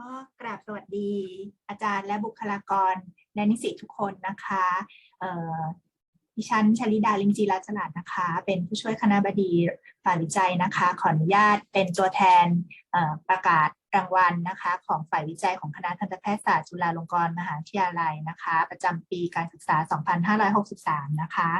ก็กราบสวัสดีอาจารย์และบุคลากรและนิสิตทุกคนนะคะดิฉันชลิดาลิมจีรัชลาดนะคะ เป็นผู้ช่วยคณะบดีฝ่ายวิจัยนะคะ ขออนุญาตเป็นตัวแทนประกาศ รางวัลนะคะของฝ่ายวิจัยของคณะทันตแพทยศาสตร์จุฬาลงกรณ์มหาวิทยาลัยนะคะ ประจำปีการศึกษา 2563 นะคะ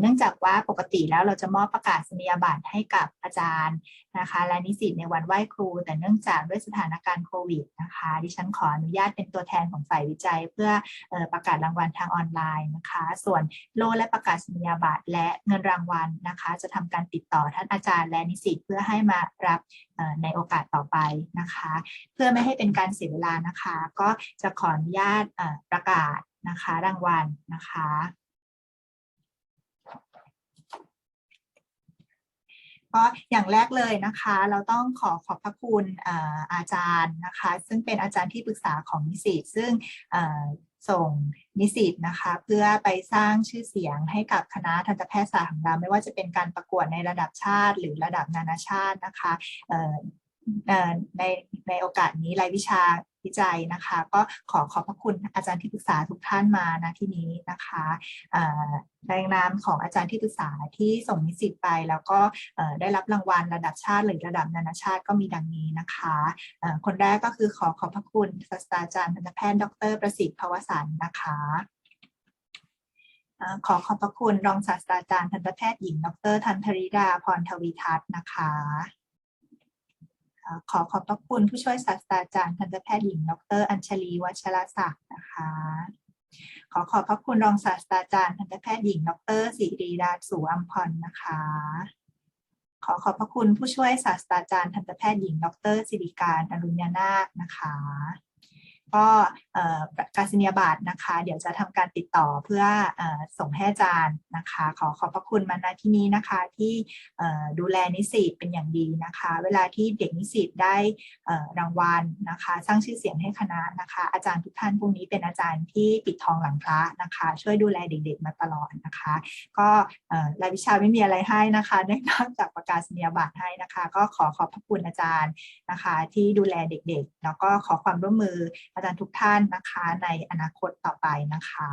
เนื่องจากว่าปกติแล้วเราจะมอบประกาศนียบัตรให้กับอาจารย์นะคะ และนิสิตในวันไหว้ครู แต่เนื่องจากด้วยสถานการณ์โควิดนะคะ ดิฉันขออนุญาตเป็นตัวแทนของฝ่ายวิจัย เพื่ออประกาศรางวัลทางออนไลน์นะคะ ส่วนโล่และประกาศนียบัตรและเงินรางวัลนะคะ จะทำการติดต่อท่านอาจารย์และนิสิตเพื่อให้มารับในโอกาสต่อไปนะคะเพื่อไม่ให้เป็นการเสียเวลานะคะ ก็จะขออนุญาตประกาศนะคะรางวัลนะคะก็อย่างแรกเลยนะคะ เราต้องขอขอบพระคุณอาจารย์นะคะ ซึ่งเป็นอาจารย์ที่ปรึกษาของนิสิตซึ่งส่งนิสิตนะคะ เพื่อไปสร้างชื่อเสียงให้กับคณะทันตแพทยศาสตร์ของเราไม่ว่าจะเป็นการประกวดในระดับชาติ หรือระดับนานาชาตินะคะ ในในโอกาสนี้รายวิชาวิจัยนะคะ ก็ขอขอบพระคุณอาจารย์ที่ปรึกษาทุกท่านมาณที่นี้นะคะเอ่อในามของอาจารย์ที่ปรึกษาที่ส่งนิสิตไป แล้วก็ได้รับรางวัลระดับชาติหรือระดับนานาชาติก็มีดังนี้นะคะคนแรกก็คือขอขอบพระคุณศาสตราจารย์ทันตแพทย์ดร ประสิทธิ์ภวสันนะคะขอขอบพระคุณรองศาสตราจารย์ทันตแพทย์หญิง ดร ทันธริดาพรทวีทัศน์นะคะ ขอขอบพระคุณผู้ช่วยศาสตราจารย์ทันตแพทย์หญิง ดร อัญชลี วัชรศักดิ์นะคะ ขอขอบพระคุณรองศาสตราจารย์ทันตแพทย์หญิง ดรศิริราชสุอัมพรนะคะ ขอขอบพระคุณผู้ช่วยศาสตราจารย์ทันตแพทย์หญิง ดรสิริการอรุณยนาคนะคะ ก็ประกาศนียบัตรนะคะ เดี๋ยวจะทำการติดต่อเพื่ออส่งให้อาจารย์นะคะ ขอขอบพระคุณมาณที่นี้นะคะที่ดูแลนิสิตเป็นอย่างดีนะคะ เวลาที่เด็กนิสิตได้รางวัลนะคะ สร้างชื่อเสียงให้คณะนะคะ อาจารย์ทุกท่านพวกนี้เป็นอาจารย์ที่ปิดทองหลังพระนะคะ ช่วยดูแลเด็กๆมาตลอดนะคะ ก็รายวิชาไม่มีอะไรให้นะคะนอกจากประกาศนียบัตรให้นะคะ ก็ขอขอบพระคุณอาจารย์นะคะ ที่ดูแลเด็กๆ แล้วก็ขอความร่วมมืออาจารย์ทุกท่านนะคะในอนาคตต่อไปนะคะ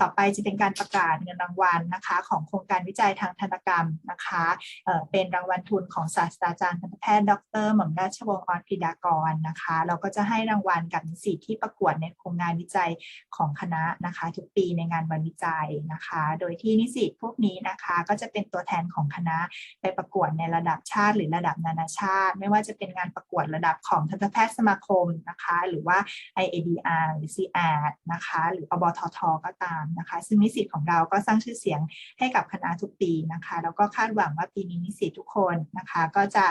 ต่อไปจะเป็นการประกาศเงินรางวัลนะคะ ของโครงการวิจัยทางทันกรรมนะคะเเป็นรางวัลทุนของศาสตราจารย์ทันตแพทย์ดรหม่อมราชวงศ์ออสพิดากรนะคะ เราก็จะให้รางวัลกับนิสิตที่ประกวดในโครงงานวิจัยของคณะนะคะ ทุกปีในงานวันวิจัยนะคะ โดยที่นิสิตพวกนี้นะคะก็จะเป็นตัวแทนของคณะไปประกวดในระดับชาติ หรือระดับนานาชาติ ไม่ว่าจะเป็นงานประกวดระดับของทันตแพทย์สมาคมนะคะ หรือว่า IADR หรือ CR นะคะหรืออบททก็ตามนะคะซึ่งนิสิตของเราก็สร้างชื่อเสียงให้กับคณะทุกปีนะคะแล้วก็คาดหวังว่าปีนี้นิสิตทุกคนนะคะก็จะ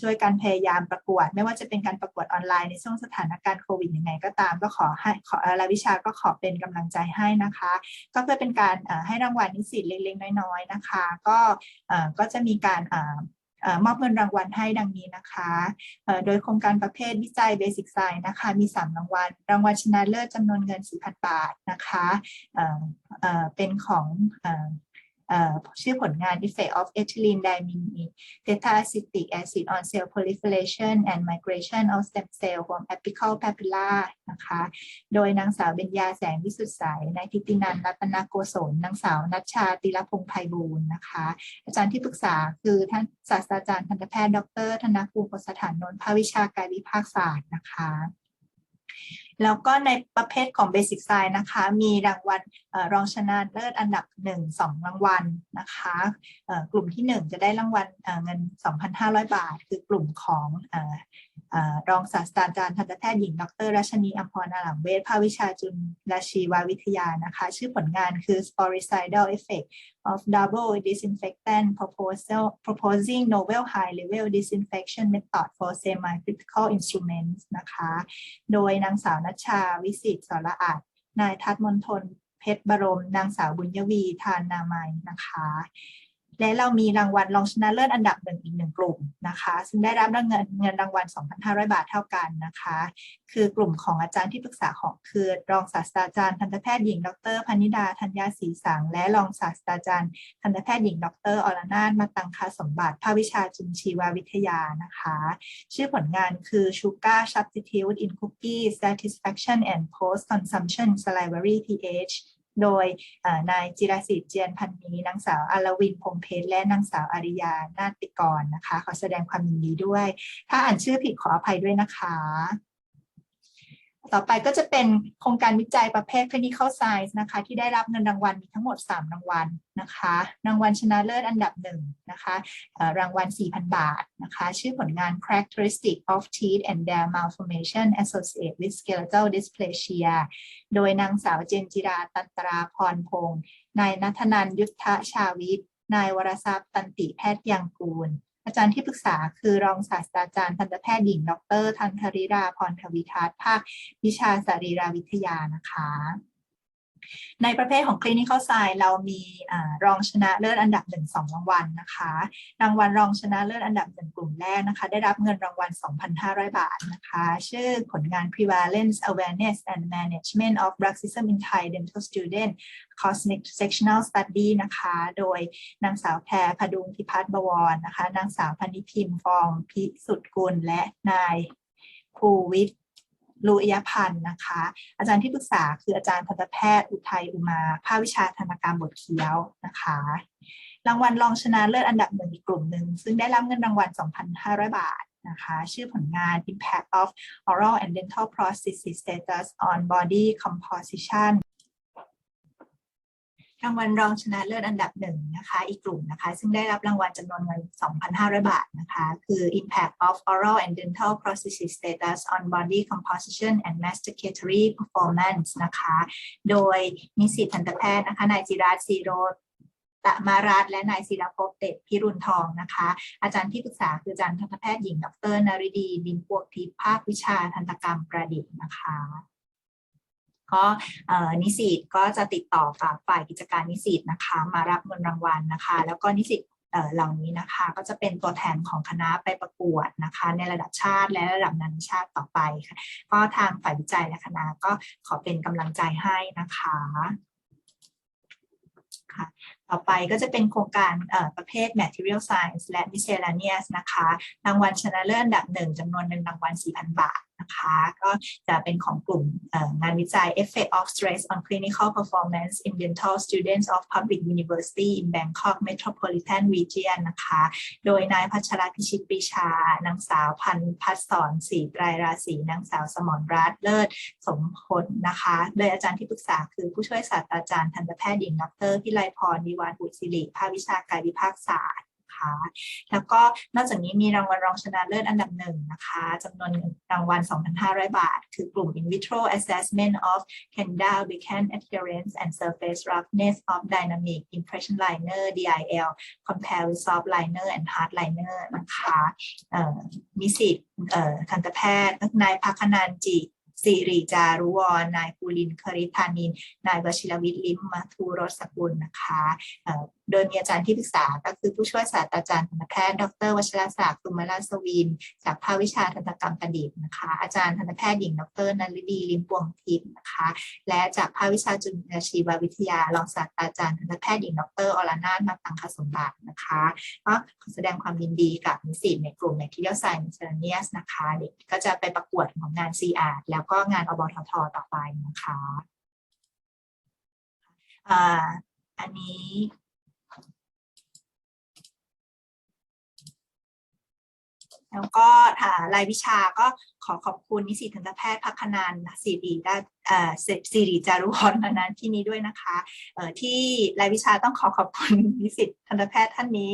ช่วยกันพยายามประกวด ไม่ว่าจะเป็นการประกวดออนไลน์ในช่วงสถานการณ์โควิดยังไงก็ตาม ก็ขอให้ขอรายวิชาก็ขอเป็นกำลังใจให้นะคะ ก็เพื่อเป็นการให้รางวัลนิสิตเล็กๆ น้อยๆนะคะ ก็ก็จะมีการ มอบเงินรางวัลให้ดังนี้นะคะโดยโครงการประเภทวิจัย Basic Science นะคะมี 3 รางวัล รางวัลชนะเลิศจำนวนเงิน 4,000 บาทนะคะเเเป็นของ ชื่อผลงาน Effect of Ethylene Dimine Tetraacetic Acid on Cell Proliferation and Migration of Stem Cell from Apical Papilla นะคะ โดยนางสาวเบญญาแสงวิสุทธิใสนายทิตินันรัตนโกศลนางสาวนัชชาติรพงษ์ไพบูลย์นะคะ อาจารย์ที่ปรึกษาคือท่านศาสตราจารย์ทันตแพทย์ดร ธนภูมิสถานนนท์ภาควิชากายวิภาคศาสตร์นะคะ แล้วก็ในประเภทของ Basic Science นะคะ มีรางวัลรองชนะเลิศอันดับ 1 2 รางวัลนะคะกลุ่มที่ 1 จะได้รางวัลเอ่อเงิน 2,500 บาท คือกลุ่มของออรองศาสตราจารย์ทันตแพทย์หญิง ดรรัชนีอัมพรอาลัมเวชภาควิชาจุลชีววิทยานะคะ ชื่อผลงานคือ Sporicidal Effect of double disinfectant proposal proposing novel high level disinfection method for semi-critical instruments นะคะ โดยนางสาวนัชชาวิสิตสรอาจนายทัศน์มนทนเพชรบรม นางสาวบุญยวีทานนามัยนะคะ และเรามีรางวัลรองชนะเลิศอันดับหนึ่งอีกหนึ่งกลุ่มนะคะ ซึ่งได้รับเงินเงินรางวัล 2,500 บาทเท่ากันนะคะ คือกลุ่มของอาจารย์ที่ปรึกษาของคือรองศาสตราจารย์ทันตแพทย์หญิง ดรพนิดาธัญญาศรีสัง และรองศาสตราจารย์ทันตแพทย์หญิง ดรอรนาถมาตังคาสมบัติ ภาควิชาจุลชีววิทยานะคะ ชื่อผลงานคือ Sugar Substitute in Cookie Satisfaction and Post Consumption Salivary pH โดยนายจิรศิษฐ์เจียนพันนีนางสาวอารวินพงเพชรและนางสาวอาริยานาติกรนะคะ ขอแสดงความยินดีด้วย ถ้าอ่านชื่อผิดขออภัยด้วยนะคะ ต่อไปก็จะเป็นโครงการวิจัยประเภท clinical science นะคะ ที่ได้รับเงินรางวัลมีทั้งหมด 3 รางวัลนะคะ รางวัลชนะเลิศอันดับหนึ่งนะคะรางวัล 4,000 บาทนะคะ ชื่อผลงาน characteristic of teeth and their malformation associated with skeletal dysplasia โดยนางสาวเจนจิราตันตราพรพงศ์นายนัทนันยุทธชาวิทย์นายวรทรัพย์ตันติแพทย์ยังกูล อาจารย์ที่ปรึกษาคือรองศาสตราจารย์ทันตแพทย์หญิง ดร ทันธริราพรทวิทัศน์ภาควิชาสรีรวิทยานะคะ ในประเภทของ clinical science เรามีอรองชนะเลิศอันดับหนึ่งสองรางวัลนะคะ รางวัลรองชนะเลิศอันดับหนึ่งกลุ่มแรกนะคะ ได้รับเงินรางวัล 2,500 บาทนะคะ ชื่อผลงาน prevalence awareness and management of bruxism in Thai dental student cosmic sectional study นะคะ โดยนางสาวแพรพดุงพิพัฒน์บวรนะคะ นางสาวพนิพิมพ์ฟองพิสุทธกุลและนายภูวิทย์ ลุยพันธ์นะคะ อาจารย์ที่ปรึกษาคืออาจารย์ทันตแพทย์อุทัยอุมาภาควิชาธนกรรมบทเคี้ยวนะคะรางวัลรองชนะเลิศอันดับหนึ่งอีกกลุ่มหนึ่ง ซึ่งได้รับเงินรางวัล 2,500 บาทนะคะชื่อผลงาน Impact of Oral and Dental Prosthesis Status on Body Composition รางวัลรองชนะเลิศอันดับหนึ่งนะคะอีกกลุ่มนะคะซึ่งได้รับรางวัลจำนวนเงิน 2,500 บาทนะคะคือ Impact of Oral and Dental Prosthesis Status on Body Composition and Masticatory Performance นะคะโดยนิสิตทันตแพทย์นะคะนายจิราชซีโรตะมารัตและนายศิรภพเตชพิรุณทองนะคะ อาจารย์ที่ปรึกษาคืออาจารย์ทันตแพทย์หญิงดรนริดีบินพวกทิพภาควิชาทันตกรรมประดิษฐ์นะคะ ก็นิสิตก็จะติดต่อกับฝ่ายกิจการนิสิตนะคะ มารับเงินรางวัลนะคะ แล้วก็นิสิตเหล่านี้นะคะก็จะเป็นตัวแทนของคณะไปประกวดนะคะ ในระดับชาติและระดับนานาชาติต่อไปค่ะก็ทางฝ่ายวิจัยและคณะก็ขอเป็นกำลังใจให้นะคะค่ะต่อไปก็จะเป็นโครงการประเภท material science และ miscellaneous นะคะ รางวัลชนะเลิศอันดับหนึ่งจำนวนเงินรางวัล 4,000 บาท นะคะ ก็จะเป็นของกลุ่มงานวิจัย effect of stress on clinical performance in dental students of public university in Bangkok metropolitan region นะคะ โดยนายพัชรพิชิตปีชา นางสาวพันพัฒสอนศรีไตรราศีนางสาวสมรรัตน์เลิศสมพลนะคะ โดยอาจารย์ที่ปรึกษาคือผู้ช่วยศาสตราจารย์ทันตแพทย์หญิงดรพิไลพรวิวานบุตรศิริภาควิชากายวิภาคศาสตร์ นะคะ แล้วก็นอกจากนี้มีรางวัลรองชนะเลิศอันดับหนึ่งนะคะจำนวนรางวัล 2,500 บาท คือกลุ่ม in vitro assessment of Candida albicans adherence and surface roughness of dynamic impression liner DIL compare with soft liner and hard liner นะคะเอ่อนิสิตเอ่อทันตแพทย์นายพักนันจิสิริจารุวรนายภูรินทร์คริธานิน นายวชิรวิทย์ลิมมัทูรสกุลนะคะ โดยมีอาจารย์ที่ปรึกษาก็คือผู้ช่วยศาสตราจารย์ทันตแพทย์ดรวชรศักดิ์ตุมราชสวิน จากภาควิชาทันตกรรมประดิษฐ์นะคะอาจารย์ทันตแพทย์หญิงดรนฤดีลิมปวงทิพย์นะคะและจากภาควิชาจุลชีววิทยารองศาสตราจารย์ทันตแพทย์หญิงดรอรนาถมาตังคสมบัตินะคะก็ขอแสดงความยินดีกับนิสิตในกลุ่มในที่เรียกไซน์เนียสนะคะเด็กก็จะไปประกวดของงาน CR แล้วก็งานอบททต่อไปนะคะอ่าอันนี้ แล้วก็ารายวิชาก็ขอขอบคุณนิสิตทันตแพทย์พักนันสิริด้เอ่อสิริจารุพรมานั้นที่นี้ด้วยนะคะที่รายวิชาต้องขอขอบคุณนิสิตทันตแพทย์ท่านนี้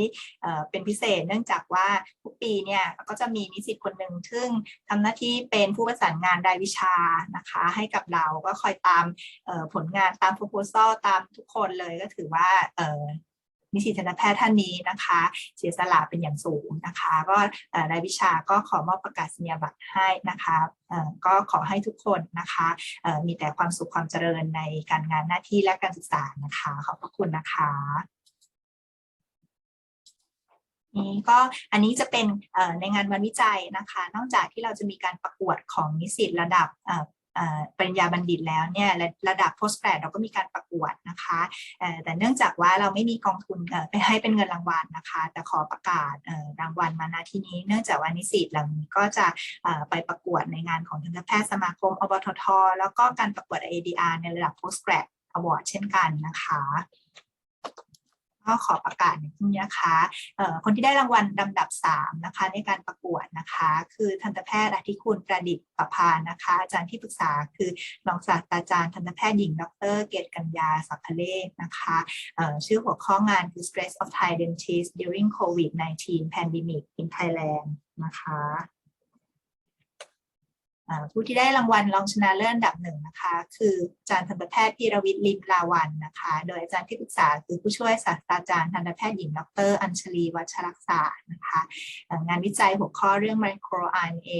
เป็นพิเศษเนื่องจากว่าทุกปีเนี่ยก็จะมีนิสิตคนหนึ่งซึ่งทำหน้าที่เป็นผู้ประสานงานรายวิชานะคะให้กับเราก็คอยตามผลงานตาม proposal ตามทุกคนเลยก็ถือว่า นิสิตทันตแพทย์ท่านนี้นะคะ เสียสละเป็นอย่างสูงนะคะ ก็รายวิชาก็ขอมอบประกาศนียบัตรให้นะคะก็ขอให้ทุกคนนะคะมีแต่ความสุขความเจริญในการงานหน้าที่และการศึกษานะคะขอบพระคุณนะคะนี้ก็อันนี้จะเป็นในงานวันวิจัยนะคะ นอกจากที่เราจะมีการประกวดของนิสิตระดับ ปริญญาบัณฑิตแล้วเนี่ยระระดับ post grad เราก็มีการประกวดนะคะแต่เนื่องจากว่าเราไม่มีกองทุนไปให้เป็นเงินรางวัลนะคะ แต่ขอประกาศรางวัลมาณที่นี้ เนื่องจากว่านิสิตเหล่านี้ก็จะไปประกวดในงานของทันตแพทย์สมาคมอบททแล้วก็การประกวด ADR ในระดับ post grad award เช่นกันนะคะ ก็ขอประกาศในที่นี้นะคะคนที่ได้รางวัลลำดับ 3 นะคะ ในการประกวดนะคะ คือทันตแพทย์อธิคุณประดิษฐ์ประพานนะคะ อาจารย์ที่ปรึกษาคือรองศาสตราจารย์ทันตแพทย์หญิง ดร เกตกัญญาสัพพเลขนะคะชื่อหัวข้องานคือ stress of Thai dentists during COVID-19 pandemic in Thailand นะคะ ผู้ที่ได้รางวัลรองชนะเลิศอันดับหนึ่งนะคะ คืออาจารย์ทันตแพทย์พีรวิทย์ลิมลาวันนะคะ โดยอาจารย์ที่ปรึกษาคือผู้ช่วยศาสตราจารย์ทันตแพทย์หญิงดร อัญชลีวัชรักษานะคะงานวิจัยหัวข้อเรื่อง micro RNA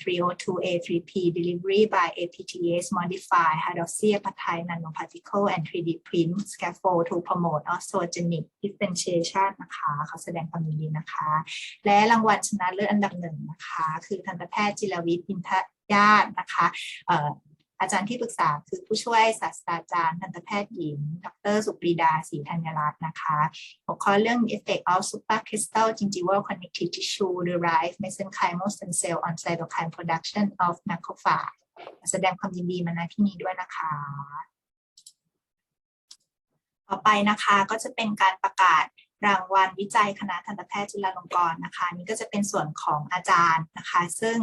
302A3P delivery by APTase modify hydroxyapatite nanoparticle and 3D print scaffold to promote osteogenic differentiation นะคะเขอแสดงความยินดีนะคะ และรางวัลชนะเลิศอันดับหนึ่งนะคะ คือทันตแพทย์จิรวิทย์อินทญาตินะคะอาจารย์ที่ปรึกษาคือผู้ช่วยศาสตราจารย์ทันตแพทย์หญิง ดร สุปรีดาศรีธัญรัตน์นะคะ หัวข้อเรื่อง effect of Supercrystal gingival connective tissue derived mesenchymal stem cell on cytokine production of macrophage แสดงความยินดีมาณที่นี้ด้วยนะคะ ต่อไปนะคะก็จะเป็นการประกาศ รางวัลวิจัยคณะทันตแพทย์จุฬาลงกรณ์นะคะนี่ก็จะเป็นส่วนของอาจารย์นะคะ ซึ่ง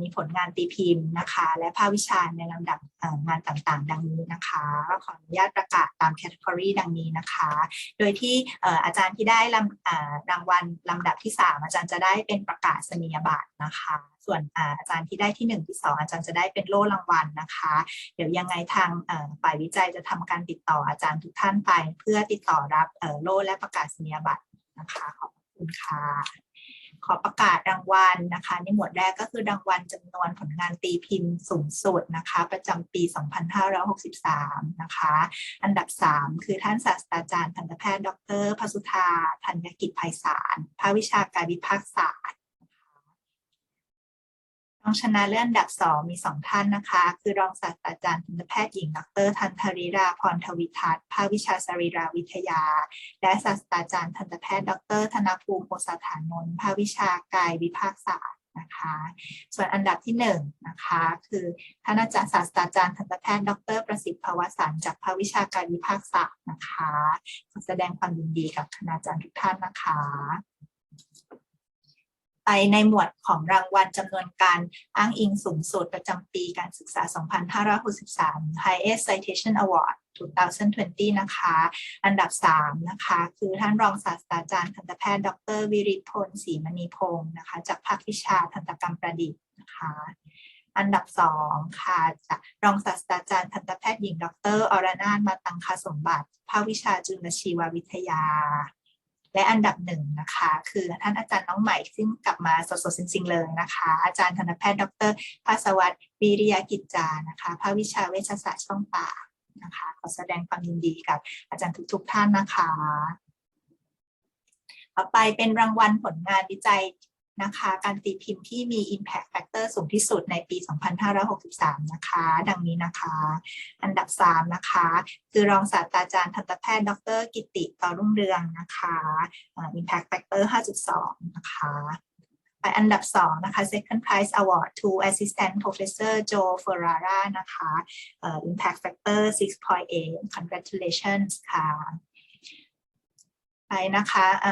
มีผลงานตีพิมพ์นะคะ และภาควิชาในลำดับงานต่างๆ ดังนี้นะคะขออนุญาตประกาศตามแคตตากรีดังนี้นะคะ โดยที่อาจารย์ที่ได้ลำรางวัลลำดับที่ 3 อาจารย์จะได้เป็นประกาศนียบัตรนะคะ ส่วนอาจารย์ที่ได้ที่ 1 ที่ 2 อาจารย์จะได้เป็นโล่รางวัลนะคะ เดี๋ยวยังไงทางฝ่ายวิจัยจะทำการติดต่ออาจารย์ทุกท่านไป เพื่อติดต่อรับโล่และประกาศนียบัตรนะคะขอบคุณค่ะขอประกาศรางวัลนะคะ ในหมวดแรกก็คือรางวัลจำนวนผลงานตีพิมพ์สูงสุดนะคะ ประจำปี 2563 นะคะ อันดับ 3 คือท่านศาสตราจารย์ทันตแพทย์ ดรพสุธาธัญกิจไพศาลภาควิชาการวิพากษศาสตร์ รองชนะเลิศอันดับสองมีสองท่านนะคะ คือรองศาสตราจารย์ทันตแพทย์หญิงดรทันธริราพรทวิทัศน์ภาควิชาสรีราวิทยา และศาสตราจารย์ทันตแพทย์ ดร ธนภูมิโอสถานนท์ภาควิชากายวิภาคศาสตร์นะคะ ส่วนอันดับที่หนึ่งนะคะคือท่านอาจารย์ศาสตราจารย์ทันตแพทย์ ดร ประสิทธิ์ภาวสารจากภาควิชาการวิภาคศาสตร์นะคะขอแสดงความยินดีกับคณาจารย์ทุกท่านนะคะ ไปในหมวดของรางวัลจำนวนการอ้างอิงสูงสุดประจำปีการศึกษา 2563 Highest Citation Award 2020 นะคะ อันดับ 3 นะคะ คือท่านรองศาสตราจารย์ทันตแพทย์ ดร วิริพลศรีมณีพงศ์นะคะ จากภาควิชาทันตกรรมประดิษฐ์นะคะ อันดับ 2 ค่ะจากรองศาสตราจารย์ทันตแพทย์หญิง ดร อรนาถมาตังคสมบัติ ภาควิชาจุลชีววิทยา และอันดับหนึ่งนะคะ คือท่านอาจารย์น้องใหม่ซึ่งกลับมาสดๆจริงๆเลยนะคะ อาจารย์ทันตแพทย์ดรภาสวัตรวิริยกิจจานะคะภาควิชาเวชศาสตร์ช่องปากนะคะขอแสดงความยินดีกับอาจารย์ทุกๆท่านนะคะ ต่อไปเป็นรางวัลผลงานวิจัย นะคะ การตีพิมพ์ที่มี Impact Factor สูงที่สุดในปี 2563 นะคะ ดังนี้นะคะ อันดับ 3 นะคะ คือรองศาสตราจารย์ทันตแพทย์ ดร กิติต่อรุ่งเรืองนะคะเอ่อ Impact Factor 5.2 นะคะไปอันดับ 2 นะคะ Second Prize Award to Assistant Professor Joe Ferrara นะคะเอ่อ Impact Factor 6.8 Congratulations ค่ะ ไปนะคะเ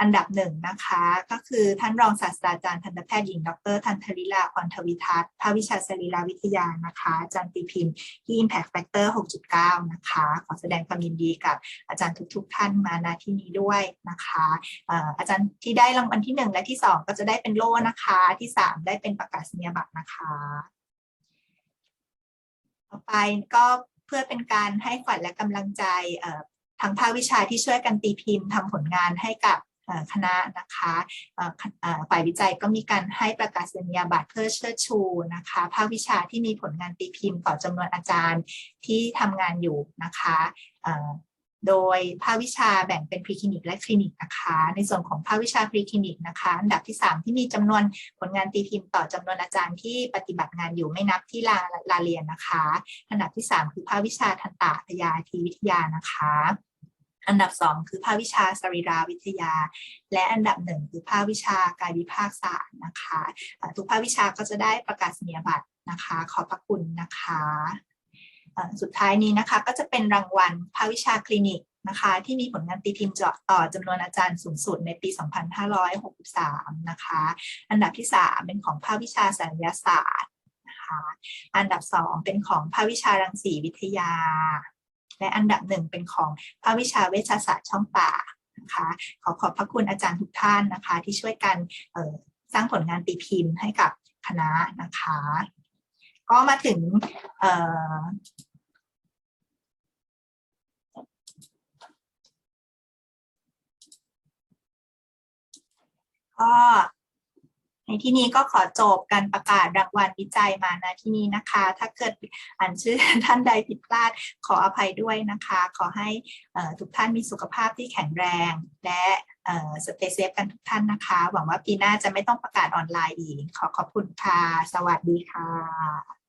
อันดับหนึ่งนะคะ ก็คือท่านรองศาสตราจารย์ทันตแพทย์หญิง ดรทันธริลาพรทวิทัศน์ภาควิชาสรีราวิทยานะคะอาจารย์ตีพิมพ์ที่ Impact Factor 6.9 นะคะ ขอแสดงความยินดีกับอาจารย์ทุก ๆ ท่านมาณที่นี้ด้วยนะคะอาจารย์ที่ได้รางวัลที่หนึ่งและที่สองก็จะได้เป็นโล่นะคะ ที่สามได้เป็นประกาศนียบัตรนะคะต่อไปก็เพื่อเป็นการให้ขวัญและกำลังใจเอ่อทางภาควิชาที่ช่วยกันตีพิมพ์ทำผลงานให้กับ คณะนะคะฝ่ายวิจัยก็มีการให้ประกาศนียบัตรเพื่อเชิดชูนะคะภาควิชาที่มีผลงานตีพิมพ์ต่อจำนวนอาจารย์ที่ทำงานอยู่นะคะโดยภาควิชาแบ่งเป็นพรีคลินิกและคลินิกนะคะ ในส่วนของภาควิชาพรีคลินิกนะคะอันดับที่ 3 ที่มีจำนวนผลงานตีพิมพ์ต่อจำนวนอาจารย์ที่ปฏิบัติงานอยู่ไม่นับที่ลาลาเรียนนะคะ อันดับที่ 3 คือภาควิชาทันตะพยาธิวิทยานะคะ อันดับ 2 คือภาควิชาสรีราวิทยา และอันดับหนึ่งคือภาควิชากายวิภาคศาสตร์นะคะทุกภาควิชาก็จะได้ประกาศนียบัตรนะคะ ขอบพระคุณนะคะสุดท้ายนี้นะคะก็จะเป็นรางวัลภาควิชาคลินิกนะคะที่มีผลงานตีพิมพ์เจาะต่อจำนวนอาจารย์สูงสุดในปี 2563 นะคะ อันดับที่ 3 เป็นของภาควิชาสัญญาศาสตร์นะคะ อันดับ 2 เป็นของภาควิชารังสีวิทยา และอันดับหนึ่งเป็นของภาควิชาเวชศาสตร์ช่องปากนะคะขอขอบพระคุณอาจารย์ทุกท่านนะคะ ที่ช่วยกันสร้างผลงานตีพิมพ์ให้กับคณะนะคะ ก็มาถึงก็ ในที่นี้ก็ขอจบการประกาศรางวัลวิจัยมานะที่นี้นะคะ ถ้าเกิดอ่านชื่อท่านใดผิดพลาดขออภัยด้วยนะคะ ขอให้ทุกท่านมีสุขภาพที่แข็งแรง และสเตย์เซฟกันทุกท่านนะคะ หวังว่าปีหน้าจะไม่ต้องประกาศออนไลน์อีก ขอขอบคุณค่ะ สวัสดีค่ะ